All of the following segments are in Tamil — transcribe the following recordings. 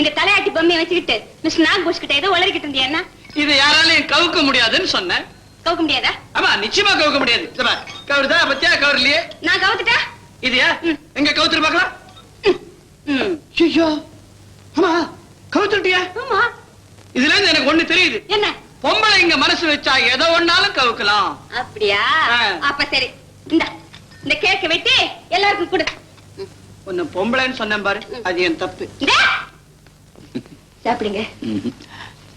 இந்த தலையாட்டி பொம்மையை வச்சுக்கிட்டு மிஸ்டர் நாகபூஷ் கிட்ட ஏதோ உளறிக்கிட்டு இருந்தியா என்ன இதை யாராலையும் கவுக்க முடியாதுன்னு சொன்னேன். கவுக்க முடியாதா? ஆமா நிச்சயமா கவுக்க முடியாது. கவுருதா பத்தியா கவுரலையே? நான் கவுத்துட்டா? இதுயா. எங்க கவுத்துட்டு பார்க்கலாம்? ம். ஐயோ ஆமா கவுத்துட்டியா? ஆமா. இதுல இருந்து எனக்கு ஒண்ணு தெரியுது. என்ன? பொம்பளை இங்க மனசு வச்சா எதை ஒண்ணாலும் கவுக்கலாம். அப்படியா. அப்ப சரி. இந்த இந்த கேக்க வெட்டி எல்லாருக்கும் கொடு. ஒண்ணு பொம்பளைன்னு சொன்னேன் பாரு அது என் தப்பு. சாப்பிடுங்க.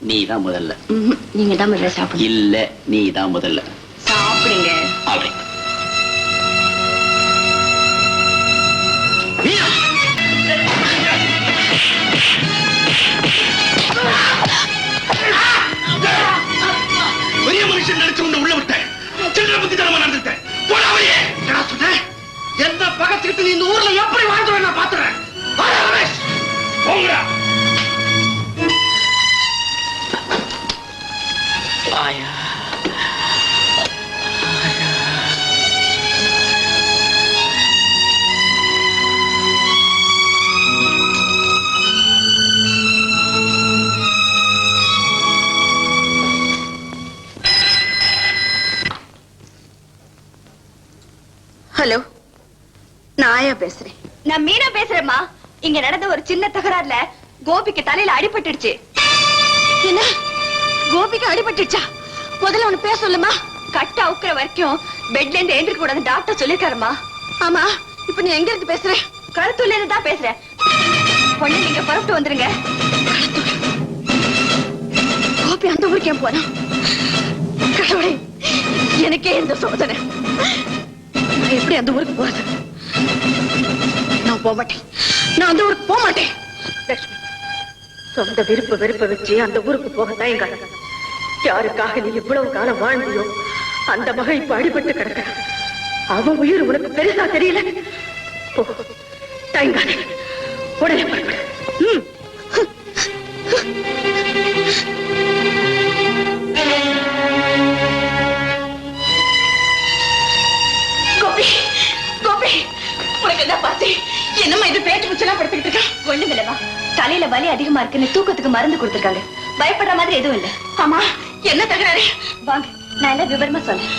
நீ தான் முதல்ல. நீங்க தான் முதல்ல சாப்பிடுங்க இல்ல நீ தான் முதல்ல. சாப்பிடுங்க. அப்படி. பெரிய மனுஷன் நினைச்சு கொண்டு உள்ள விட்டேன். சில்லற புத்தி தரமா நடந்துட்டேன். போடா வெளியே. என்ன பகத்துக்கிட்டு நீ இந்த ஊர்ல எப்படி வாழ்ந்துருவேன் நான் பாத்துறேன் ரமேஷ். நான் ஆயா பேசுறேன். நான் மீனா பேசுறேம்மா. இங்க நடந்த ஒரு சின்ன தகராறுல கோபிக்கு தலையில அடிபட்டுடுச்சு. என்ன கோபிக்கு அடிபட்டுச்சா முதல்ல ஒண்ணு பேச சொல்லுமா? கட்ட அவுக்குற வரைக்கும் பெட்ல இருந்து எழுந்திருக்க கூடாது டாக்டர் சொல்லிருக்காருமா ஆமா இப்ப நீ எங்க இருந்து பேசுற? கழுத்துல இருந்து தான் பேசுறேன். பொண்ணு நீங்க புறப்பட்டு வந்துருங்க. கோபி அந்த ஊருக்கு ஏன் போனா? கடவுளே எனக்கே இந்த சோதனை. எப்படி அந்த ஊருக்கு போறது? போக மாட்டேன் நான் அந்த ஊருக்கு போக மாட்டேன் லட்சுமி சொந்த விருப்ப வெறுப்ப வச்சு அந்த ஊருக்கு போகத்தான் எங்க யாருக்காக நீ இவ்வளவு காலம் வாழ்ந்தியோ அந்த மகன் இப்ப அடிபட்டு கிடக்க அவ உயிர் உனக்கு பெருசா தெரியல. போ தயங்காதே உடனே புறப்படு. ம். கோபி கோபி உனக்கு என்ன பார்த்தேன் என்னம்மா இது பேச்சு முச்சலா படுத்துக்கிட்டு இருக்கா? ஒண்ணும் இல்லம்மா தலையில வலி அதிகமா இருக்குன்னு தூக்கத்துக்கு மருந்து கொடுத்துருக்காங்க. பயப்படுற மாதிரி எதுவும் இல்ல. ஆமா என்ன தகராறு? வாங்க நான் என்ன விவரமா சொல்றேன்.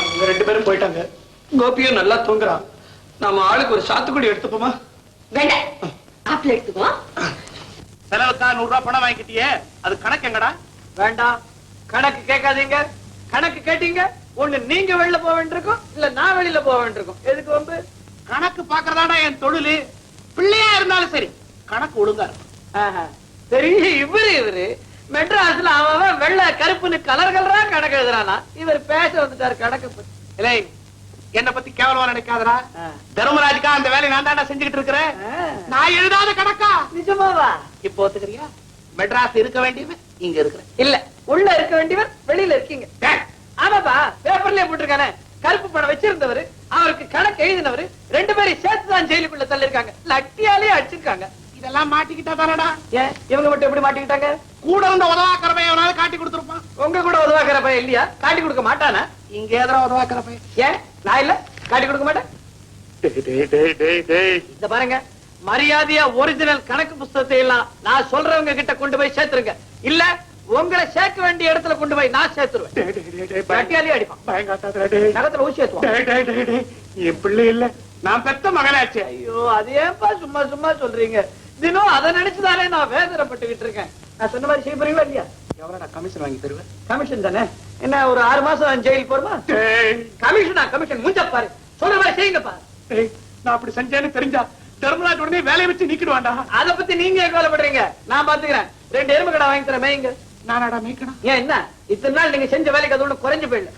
அவங்க ரெண்டு பேரும் போயிட்டாங்க. கோபியும் நல்லா தூங்குறான். நாம ஆளுக்கு ஒரு சாத்துக்குடி எடுத்துப்போமா? வேண்டாம் ஆப்பிள் எடுத்துக்கோ செலவுக்கா நூறு ரூபாய் பணம் வாங்கிட்டியே அது கணக்கு எங்கடா? வேண்டாம். கணக்கு கேட்காதீங்க. கணக்கு கேட்டீங்க. ஒண்ணு நீங்க வெளில போக வேண்டியிருக்கும் இல்ல நான் வெளியில போக வேண்டியிருக்கும். எதுக்கு வந்து கணக்கு பாக்குறதாடா என் தொழிலு. பிள்ளையா இருந்தாலும் சரி கணக்கு ஒழுங்கா இருக்கும். சரி இவரு இவரு. மெட்ராஸ்ல அவன் வெள்ளை கருப்புன்னு கலர் கலரா கணக்கு எழுதுறானா? இவர் பேச வந்துட்டாரு கணக்கு பத்தி. இல்லை என்ன பத்தி கேவலமா நினைக்காதடா. ஆ. தர்மராஜுக்கா அந்த வேலையை நான் தான்டா செஞ்சுக்கிட்டு இருக்கிறேன். நான் எழுதாத கணக்கா? நிஜமாவா? இப்போ ஒத்துக்கிறியா? மெட்ராஸ் இருக்க வேண்டியவன் இங்க இருக்கிறேன். இல்ல உள்ள இருக்க வேண்டியவர் வெளியில இருக்கீங்க. ஆமாப்பா பேப்பர்லயே போட்டிருக்கானே. கருப்பு பணம் வச்சிருந்தவர் அவருக்கு கணக்கு எழுதினவர் ரெண்டு பேரும் சேர்த்து தான் ஜெயிலுக்குள்ள தள்ளிருக்காங்க லட்டியாலே அடிச்சிருக்காங்க. இதெல்லாம் மாட்டிக்கிட்டா தானடா? ஏன்? இவங்க மட்டும் எப்படி மாட்டிக்கிட்டாங்க? கூட இருந்த உதவாக்கிறவன் எவனாவது காட்டி கொடுத்துருப்பான். உங்க கூட உதவாக்கிற பையன் இல்லையா? காட்டி கொடுக்க மாட்டானா? இங்க எதிரா உதவாக்கிற பையன் ஏன்? நான் இல்ல. காட்டி கொடுக்க மாட்டேன். இந்த பாருங்க மரியாதையா ஒரிஜினல் கணக்கு புஸ்தகத்தை எல்லாம் நான் சொல்றவங்க கிட்ட கொண்டு போய் சேர்த்துருங்க. இல்ல உங்களை சேர்க்க வேண்டிய இடத்துல கொண்டு போய் நான் சேர்த்துருவேன். அடிப்பான். நகத்துல ஊசி ஏத்துவான். என் பிள்ளை இல்ல. நான் பெத்த மகனாச்சே. ஐயோ அது ஏன்பா சும்மா சும்மா சொல்றீங்க? தினம் அதை நினைச்சுதானே நான் வேதனைப்பட்டுக்கிட்டு இருக்கேன். நான் சொன்ன மாதிரி செய்ய போறீங்களா இல்லையா? எவ்வளவு நான் கமிஷன் வாங்கி தருவேன் கமிஷன் தானே? என்ன ஒரு ஆறு மாசம் ஜெயில் போறமா? கமிஷனா? கமிஷன் முஞ்ச பாரு. சொல்ற மாதிரி நான் அப்படி செஞ்சேன்னு தெரிஞ்சா தர்மராஜ் உடனே வேலையை வச்சு நீக்கிடுவான்டா. அத பத்தி நீங்க கவலைப்படுறீங்க? நான் பாத்துக்கிறேன். ரெண்டு எருமை கடை வாங்கி தரேன் மேய்ங்க. நானாடா மீக்கணும் ஏன் என்ன? இத்தனை நாள் நீங்க செஞ்ச வேலைக்கு அது ஒண்ணு குறைஞ்சு போயிடல.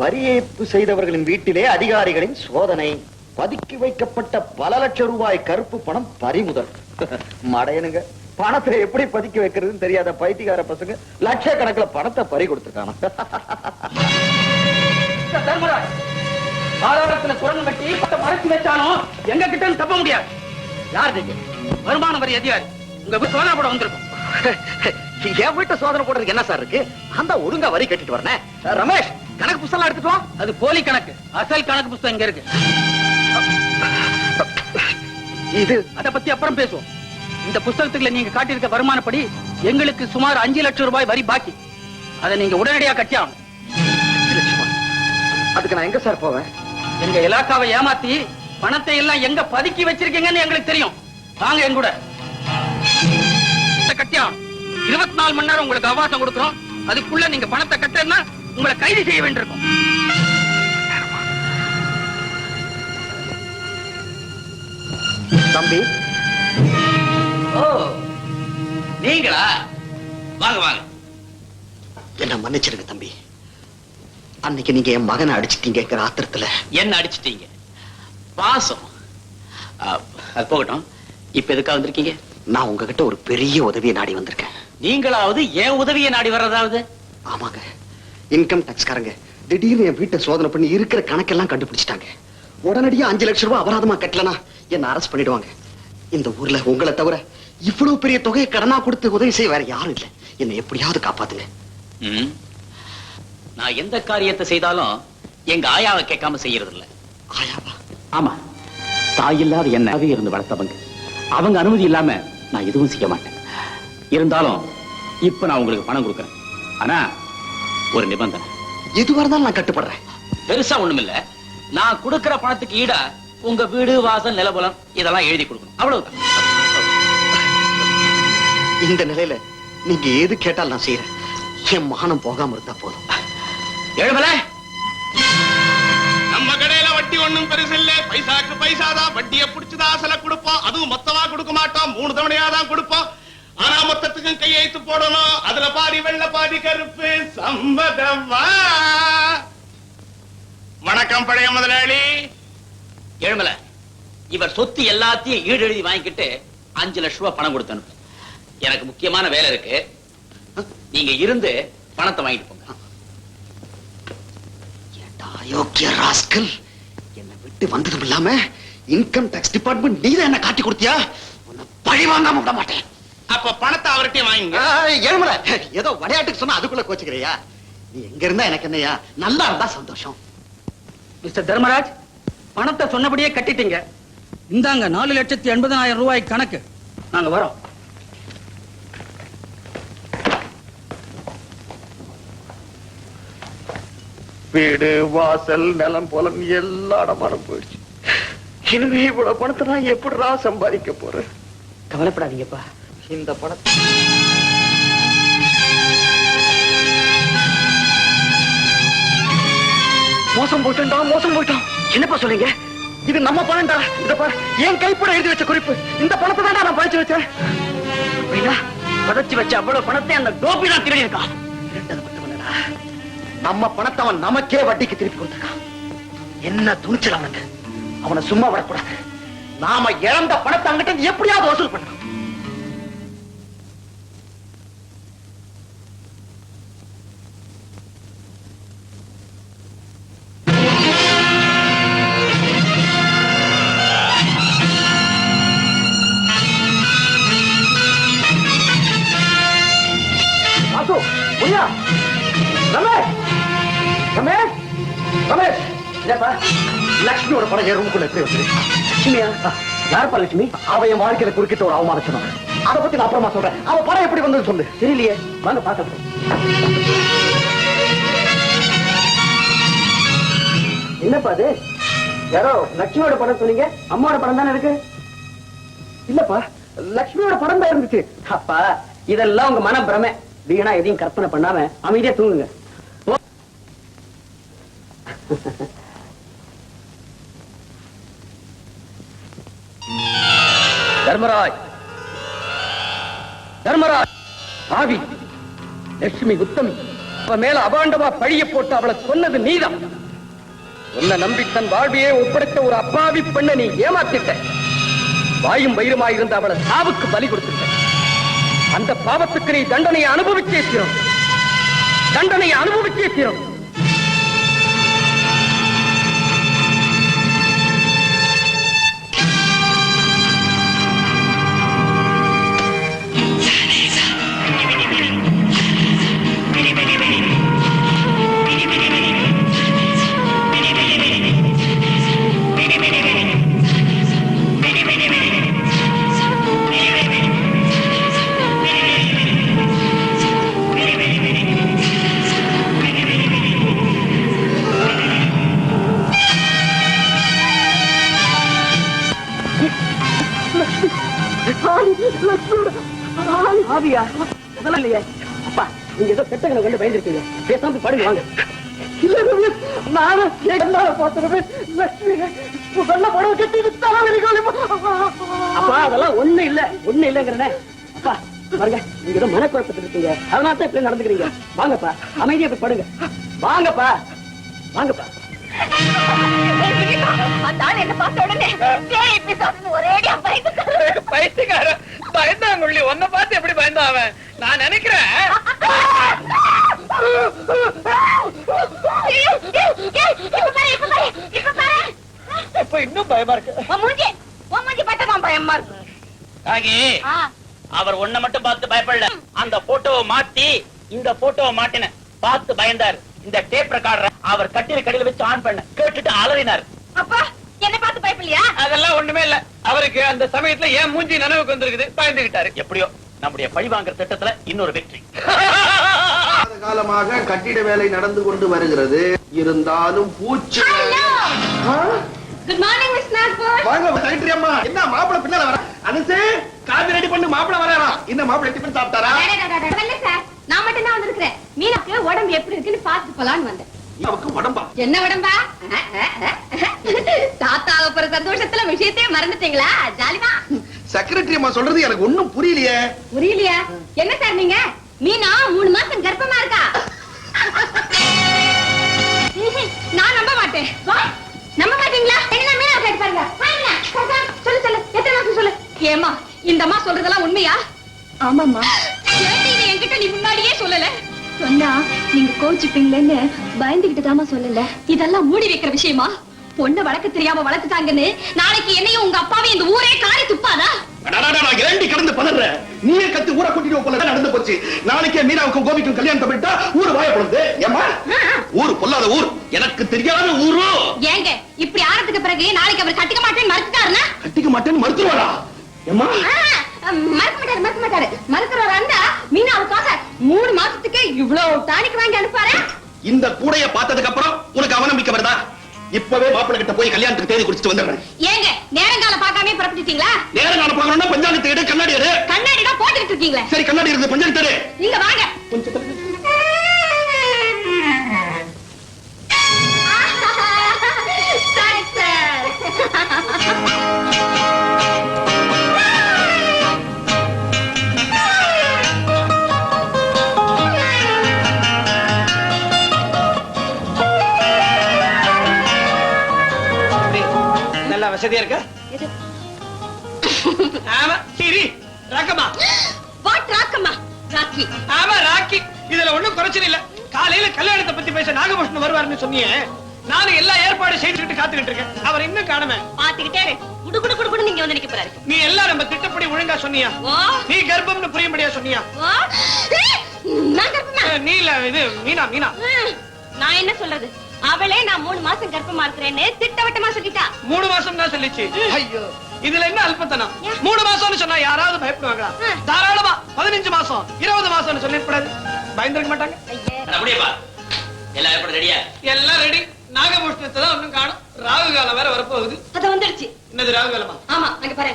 வரி ஏய்ப்பு செய்தவர்களின் வீட்டிலே அதிகாரிகளின் சோதனை. பதுக்கி வைக்கப்பட்ட பல லட்சம் ரூபாய் கருப்பு பணம் பறிமுதல். மடையனுங்க பணத்தை எப்படி பதுக்கி வைக்கிறதுன்னு தெரியாத பைத்தியக்கார பசங்க லட்சக்கணக்கில் பணத்தை பறி கொடுத்துருக்காங்க. தர்மராஜ் வெட்டி பட்ட மறைச்சு வச்சாலும் எங்க கிட்ட இருந்து தப்ப முடியாது. யார் நீங்க? வருமான வரி அதிகாரி. உங்க வீட்டு சோதனை போட வந்திருக்கும். என் வீட்டு சோதனை போடுறதுக்கு என்ன சார் இருக்கு? அந்த ஒழுங்கா வரி கட்டிட்டு வரனே. ரமேஷ் கணக்கு புத்தகம் எடுத்துட்டு வா. அது போலி கணக்கு. அசல் கணக்கு புஸ்தகம் இங்க இருக்கு. இது அத பத்தி அப்புறம் பேசுவோம். இந்த புஸ்தகத்துக்குள்ள நீங்க காட்டியிருக்க வருமானப்படி எங்களுக்கு சுமார் அஞ்சு லட்சம் ரூபாய் வரி பாக்கி. அதை நீங்க உடனடியா கட்டியாகணும்? அதுக்கு நான் எங்க சார் போவேன்? எங்க இலாக்காவை ஏமாத்தி பணத்தை எல்லாம் எங்க பதுக்கி வச்சிருக்கீங்கன்னு எங்களுக்கு தெரியும். வாங்க என் கட்டியாகணும் இருபத்தி நாலு மணி நேரம் உங்களுக்கு அவகாசம் கொடுக்குறோம். அதுக்குள்ள நீங்க பணத்தை கட்டலன்னா உங்களை கைது செய்ய வேண்டியிருக்கும். தம்பி. ஓ நீங்களா? வாங்க வாங்க. என்ன மன்னிச்சிடுங்க தம்பி. அன்னைக்கு நீங்க என் மகனை அடிச்சிட்டீங்கிற ஆத்திரத்துல. என்ன அடிச்சிட்டீங்க? பாசம். அது போகட்டும். இப்ப எதுக்காக வந்திருக்கீங்க? நான் உங்ககிட்ட ஒரு பெரிய உதவியை நாடி வந்திருக்கேன். நீங்களாவது ஏன் உதவியை நாடி வர்றதாவது? ஆமாங்க. இன்கம் டாக்ஸ்காரங்க திடீர்னு என் வீட்டை சோதனை பண்ணி இருக்கிற கணக்கெல்லாம் கண்டுபிடிச்சிட்டாங்க. உடனடியா அஞ்சு லட்சம் ரூபாய் அபராதமா கட்டலனா என்ன அரெஸ்ட் பண்ணிடுவாங்க. இந்த ஊர்ல உங்களை தவிர இவ்வளவு பெரிய தொகையை கடனா கொடுத்து உதவி செய்ய வேற யாரும் இல்ல. என்னை எப்படியாவது காப்பாத்துங்க. நான் எந்த காரியத்தை செய்தாலும் எங்க ஆயாவை கேட்காம செய்யறது இல்ல ஆயாவா? ஆமா. தாய் இல்லாத என்னவே இருந்து வளர்த்தவங்க. அவங்க அனுமதி இல்லாம நான் எதுவும் செய்ய மாட்டேன். இருந்தாலும் இப்ப நான் உங்களுக்கு பணம் கொடுக்கறேன். ஆனா ஒரு நிபந்தனை. எதுவா இருந்தாலும் நான் கட்டுப்படுறேன். பெருசா ஒண்ணுமில்ல. நான் கொடுக்கிற பணத்துக்கு ஈடா உங்க வீடு வாசல் நிலபுலம் இதெல்லாம் எழுதி கொடுக்கணும். அவ்வளவுதான். இந்த நிலையில நீங்க எது கேட்டாலும் நான் செய்யறேன். என் மானம் போகாம இருந்தா போதும். கடையில வட்டி ஒண்ணும் பெருசில்ல பைசாக்கு பைசாதான் வட்டியை புடிச்சுதான் அசல கொடுப்போம். அதுவும் மொத்தமா கொடுக்க மாட்டோம். மூணு தவணையா தான் கொடுப்போம். ஆனா மொத்தத்துக்கும் கையெழுத்து போடணும். அதுல பாதி வெள்ள பாதி கருப்பு. சம்மதமா வணக்கம் பழைய முதலாளி. எழுமல இவர் சொத்து எல்லாத்தையும் ஈடு எழுதி வாங்கிக்கிட்டு அஞ்சு லட்ச ரூபாய் பணம் கொடுத்து அனுப்பு எனக்கு முக்கியமான வேலை இருக்கு. நீங்க இருந்து பணத்தை வாங்கிட்டு போங்க. அயோக்கிய ராஸ்கல்? விட்டு வந்ததும் இல்லாம இன்கம் டாக்ஸ் டிபார்ட்மெண்ட் நீதான் என்ன காட்டி கொடுத்தியா? உன்னை பழி வாங்காம விட மாட்டேன். அப்ப பணத்தை அவர்கிட்ட வாங்கிங்க. எழுமல. ஏதோ விளையாட்டுக்கு சொன்னா அதுக்குள்ள கோச்சுக்கிறியா? நீ எங்க இருந்தா எனக்கு என்னையா? நல்லா இருந்தா சந்தோஷம். மிஸ்டர் தர்மராஜ் பணத்தை சொன்னபடியே கட்டிட்டீங்க. இந்தாங்க நாலு லட்சத்தி எண்பதாயிரம் ரூபாய் கணக்கு. நாங்க வரோம். வீடு வாசல் நிலம் புலம் எல்லா இடமானம் போயிடுச்சு. இனிமே இவ்வளவு பணத்தை நான் எப்படிடா சம்பாதிக்க போறேன்? கவலைப்படாதீங்கப்பா. இந்த பணத்தை மோசம் போயிட்டா மோசம் போயிட்டோம். என்னப்பா சொல்றீங்க? இது நம்ம பணம்டா. பாரு என் கைப்பட எழுதி வச்ச குறிப்பு. இந்த பணத்தை தான் நான் பழிச்சு வச்சேன். புதைச்சு வச்ச அவ்வளவு பணத்தை அந்த கோபி தான் திருடி இருக்கான் மட்டும் இல்லடா நம்ம பணத்தை அவன் நமக்கே வட்டிக்கு திருப்பி கொடுத்துருக்கான். என்ன துணிச்சல் அவனுக்கு. அவனை சும்மா விடக்கூடாது. நாம இழந்த பணத்தை அங்கிட்ட எப்படியாவது வசூல் பண்ணணும். லக்ஷ்மியோட படம் என் ரூமுக்குள்ள எப்படி வந்து லட்சுமியா யாருப்பா லட்சுமி அவ என் வாழ்க்கையில குறுக்கிட்ட ஒரு அவமானச்சனம். அதை பத்தி நான் அப்புறமா சொல்றேன். அவ படம் எப்படி வந்தது சொல்லு. தெரியலையே. வாங்க பாக்க என்னப்பா அது? யாரோ லட்சுமியோட படம் சொன்னீங்க? அம்மாவோட படம் தானே இருக்கு? இல்லப்பா லட்சுமியோட படம் தான் இருந்துச்சு. அப்பா இதெல்லாம் உங்க மன பிரமை. வீணா எதையும் கற்பனை பண்ணாம அமைதியா தூங்குங்க. தர்மராஜ். தர்மராஜ் ஆவி. லட்சுமி உத்தமி அவ மேல அபாண்டமா பழிய போட்டு அவளை சொன்னது நீதான். உன்னை நம்பி தன் வாழ்வையே ஒப்படைத்த ஒரு அப்பாவி பெண்ணை நீ ஏமாத்திட்ட. வாயும் வயிறுமாயிருந்த அவளை சாவுக்கு பலி கொடுத்துட்ட. அந்த பாவத்துக்கு நீ தண்டனையை அனுபவிச்சே தீரும். தண்டனையை அனுபவிச்சே தீரும். அதெல்லாம் இல்லையே. அப்பா நீங்க ஏதோ பயந்துருக்கீங்க. பேசாம படுங்க வாங்க. இல்ல ரவி, லட்சுமி வெள்ள புடவை கட்டி அப்பா அதெல்லாம் ஒண்ணு இல்ல ஒண்ணு இல்லங்கிறனே. அப்பா பாருங்க நீங்க ஏதோ மனக்குழப்பத்தில் இருக்கீங்க. அதனால தான் இப்படி நடந்துக்கிறீங்க. வாங்கப்பா அமைதியா போய் படுங்க. வாங்கப்பா வாங்கப்பா. அந்த ஆள் என்ன பார்த்த உடனே பேய் பிசாசுன்னு ஒரேடியா பயந்துட்டாரு. பைத்தியக்கார பயந்தாங்குள்ளி உன்னை பார்த்து எப்படி பயந்தான் அவன்? நான் நினைக்கிறேன். இப்ப இன்னும் பயமா இருக்கு. மூஞ்சி, உன் மூஞ்சி பார்த்தா பயமா இருக்கு. ஆகி ஆ, அவர் ஒன்ன மட்டும் பார்த்து பயப்படல. அந்த போட்டோவை மாத்தி இந்த போட்டோவை மாட்டின பார்த்து பயந்தார். இந்த டேப் ரெக்கார்டர் அவர் கட்டில கடையில வச்சு ஆன் பண்ண. கேட்டுட்டு அலறினார். அப்பா என்ன பார்த்து பயப்படலையா? அதெல்லாம் ஒண்ணுமே இல்ல. அவருக்கு அந்த சமயத்துல ஏன் மூஞ்சி நினைவுக்கு வந்திருக்குது. பயந்துகிட்டாரு. எப்படியோ நம்முடைய பழிவாங்குற திட்டத்துல இன்னொரு வெற்றி. கால காலமாக கட்டிட வேலை நடந்து கொண்டு வருகிறது. இருந்தாலும் பூச்சி? குட் மார்னிங் மிஸ் நாகூர் வாங்க செக்ரட்டரி அம்மா. என்ன மாப்பிளை பின்னால வர? அனுசே காபி ரெடி பண்ணி மாப்பிளை வராரா? இந்த மாப்பிளை டிஃபன் சாப்பிட்டாரா? இல்ல சார் நான் மட்டும் தான் வந்திருக்கிறேன். மீனாக்கு உடம்பு எப்படி இருக்குன்னு பார்த்து போலான்னு வந்தேன். உடம்பா. என்ன உடம்பா? தாத்தாவை போற சந்தோஷத்துல விஷயத்தையே மறந்துட்டீங்களா? ஜாலிதான். செக்ரட்டரி அம்மா சொல்றது எனக்கு ஒண்ணும் புரியலையே. புரியலையா? என்ன சார் நீங்க? மீனா மூணு மாசம் கர்ப்பமா இருக்கா? நான் நம்ப மாட்டேன். நம்ப மாட்டீங்களா? என்ன மீனா கேட்டு பாருங்க. சொல்லு சொல்லு. எத்தனை மாசம் சொல்லு? ஏமா இந்த அம்மா சொல்றதெல்லாம் உண்மையா? இதை என்கிட்ட நீ முன்னாடியே சொல்லல. சொன்னா நீங்க கோச்சிப்பீங்களேன்னு பயந்துகிட்டு தாமா சொல்லல. இதெல்லாம் மூடி வைக்கிற விஷயமா? பொண்ணை வளர்க்க தெரியாம வளர்த்துட்டாங்கன்னு நாளைக்கு என்னையும் உங்க அப்பாவையும் இந்த ஊரே காரி துப்பாதா? ஏண்டி கடந்து பதற. நீயே கத்து ஊரை கூட்டிட்டு போல நடந்து போச்சு. நாளைக்கே மீனாவுக்கும் கோபிக்கும் கல்யாணம் பண்ணிட்டா ஊரு வாயப்படுது ஏமா ஊரு பொல்லாத ஊர். எனக்கு தெரியாத ஊரு? ஏங்க இப்படி ஆறதுக்கு பிறகு நாளைக்கு அவர் கட்டிக்க மாட்டேன்னு மறுத்துட்டாருன்னா? கட்டிக்க மாட்டேன்னு மறுத்துருவாரா? ஏமா மறக்க மாட்டாரு மறக்க மாட்டாரு. மறுக்கிறவர் அந்த மீனாவுக்காக மூணு மாசத்துக்கு இவ்வளவு டானிக் வாங்கி அனுப்பாரு இந்த கூடைய பார்த்ததுக்கு அப்புறம் உனக்கு அவநம்பிக்கை வருதா? இப்பவே மாப்பிள்ளை கிட்ட போய் கல்யாணத்துக்கு தேதி குடிச்சிட்டு வந்துடுறேன். ஏங்க நேரங்கால பார்க்காம புறப்பட்டுட்டீங்களா? நேரம் நான் பார்க்கணும்னா பஞ்சாயத்து எடு கண்ணாடி எடு. கண்ணாடி தான் போட்டுக்கிட்டு இருக்கீங்களே. சரி கண்ணாடி இருக்கு பஞ்சாயத்து எடு. நீங்க வாங்க. sir. வசதியா இருக்க? ஆமா சரி ராக்கம்மா. What ராக்கம்மா? ராக்கி. ஆமா ராக்கி. இதுல ஒண்ணும் குறைச்சல் இல்ல. காலையில கல்யாணத்தை பத்தி பேச நாகபூஷன் வருவாருன்னு சொன்னீங்க நானும் எல்லா ஏற்பாடு செய்துக்கிட்டு காத்துக்கிட்டு இருக்கேன். அவர் இன்னும் காணுமே. பாத்துக்கிட்டே இரு. குடு குடு குடு குடுன்னு இங்க வந்து நிக்க போறாரு. நீ எல்லாம் நம்ம திட்டப்படி ஒழுங்கா சொன்னியா? நீ கர்ப்பம்னு புரியும்படியா சொன்னியா? நீ இல்ல இது மீனா மீனா. நான் என்ன சொல்றது? அவளே நான் மூணு மாசம் கர்ப்பமா இருக்கிறேன்னு திட்டவட்டமா சொல்லிட்டா. மூணு மாசம் தான் சொல்லிச்சு. ஐயோ இதுல என்ன அல்பத்தனம்? மூணு மாசம்னு சொன்னா யாராவது பயப்படுவாங்களா. தாராளமா பதினஞ்சு மாசம் இருபது மாசம்னு சொல்லிடக்கூடாது பயந்துருக்க மாட்டாங்க. அப்படியேப்பா எல்லா ஏற்பாடு ரெடியா எல்லாம் ரெடி நாகபூஷணத்தை தான் ஒண்ணும் காணும். ராகு காலம் வேற வரப்போகுது. அது வந்துடுச்சு என்னது ராகு காலமா? ஆமா அங்க பாரு.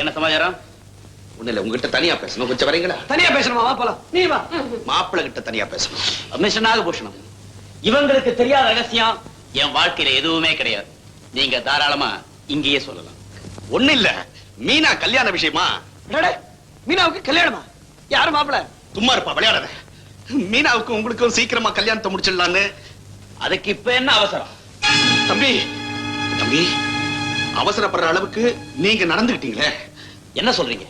என்ன சமாச்சாரம்? ஒண்ணு இல்ல உங்ககிட்ட தனியா பேசணும். கொஞ்சம் வரீங்களா? தனியா பேசணுமா? வா போலாம். நீ வா. மாப்பிள்ளை கிட்ட தனியா பேசணும். மிஸ்டர் நாகபூஷணம் இவங்களுக்கு தெரியாத ரகசியம் என் வாழ்க்கையில எதுவுமே கிடையாது. நீங்க தாராளமா இங்கேயே சொல்லலாம். ஒண்ணு இல்ல. மீனா கல்யாண விஷயமா? மீனாவுக்கு கல்யாணமா? யாரு மாப்பிள சும்மா இருப்பா விளையாடாத. மீனாவுக்கும் உங்களுக்கும் சீக்கிரமா கல்யாணத்தை முடிச்சிடலான்னு. அதுக்கு இப்ப என்ன அவசரம்? தம்பி தம்பி அவசரப்படுற அளவுக்கு நீங்க நடந்துகிட்டீங்களே. என்ன சொல்றீங்க?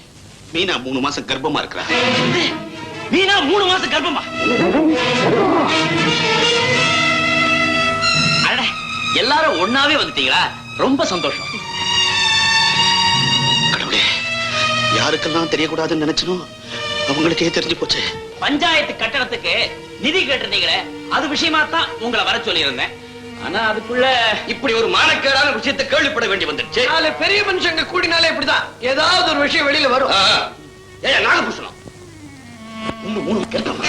மீனா மூணு மாசம் கர்ப்பமா இருக்கிறா. மீனா மூணு மாசம் கர்ப்பமா? எல்லாரும் ஒண்ணாவே வந்துட்டீங்களா? ரொம்ப சந்தோஷம். கடவுளே யாருக்கெல்லாம் தெரியக்கூடாதுன்னு நினைச்சனோ அவங்களுக்கே தெரிஞ்சு போச்சு. பஞ்சாயத்து கட்டடத்துக்கு நிதி கேட்டிருந்தீங்களே அது விஷயமா தான் உங்களை வர சொல்லியிருந்தேன். ஆனா அதுக்குள்ள இப்படி ஒரு மானக்கேடான விஷயத்தை கேள்விப்பட வேண்டி வந்துருச்சு நாலு பெரிய மனுஷங்க கூடினாலே இப்படிதான். ஏதாவது ஒரு விஷயம் வெளியில வரும். மூணு கேட்டோம்?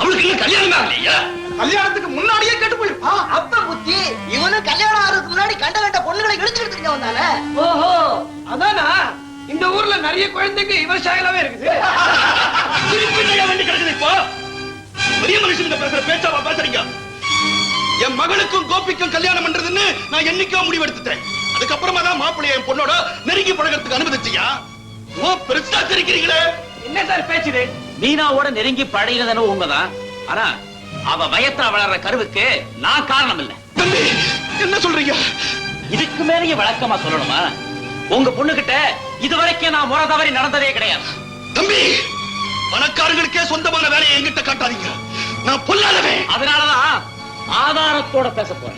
அவளுக்கு இன்னும் கல்யாணம் இல்லையா கல்யாணத்துக்கு முன்னாடியே கெட்டு போயிருப்பா. அப்ப புத்தி இவனும் கல்யாணம் ஆகிறதுக்கு முன்னாடி கண்ட கண்ட பொண்ணுகளை இழுத்துட்டு தெரிஞ்சவன் தானே ஓஹோ அதானா? இந்த ஊர்ல நிறைய குழந்தைங்க இவன் சாயலாவே இருக்குது. திருப்பி கிடக்குது இப்போ. பெரிய மனுஷங்க பேசுற பேச்சாவா பேசுறீங்க? என் மகளுக்கும் கோபிக்கும் கல்யாணம் பண்றதுன்னு நான் என்னைக்கோ முடிவெடுத்துட்டேன். அதுக்கப்புறமா தான் மாப்பிள்ளைய என் பொண்ணோட நெருங்கி பழகிறதுக்கு அனுமதிச்சியா? ஓ பெருசா தெரிக்கிறீங்களே என்ன சார் பேச்சுது? மீனாவோட நெருங்கி பழகினதுன்னு உண்மைதான். ஆனா அவ வயத்துல வளர்ற கருவுக்கு நான் காரணம் இல்ல தம்பி என்ன சொல்றீங்க? இதுக்கு மேலேயே விளக்கமா சொல்லணுமா? உங்க பொண்ணுகிட்ட இதுவரைக்கும் நான் முறை தவறி நடந்ததே கிடையாது. தம்பி பணக்காரங்களுக்கே சொந்தமான வேலையை என்கிட்ட காட்டாதீங்க. நான் பொல்லாதவன். அதனாலதான் ஆதாரத்தோட பேச போறேன்.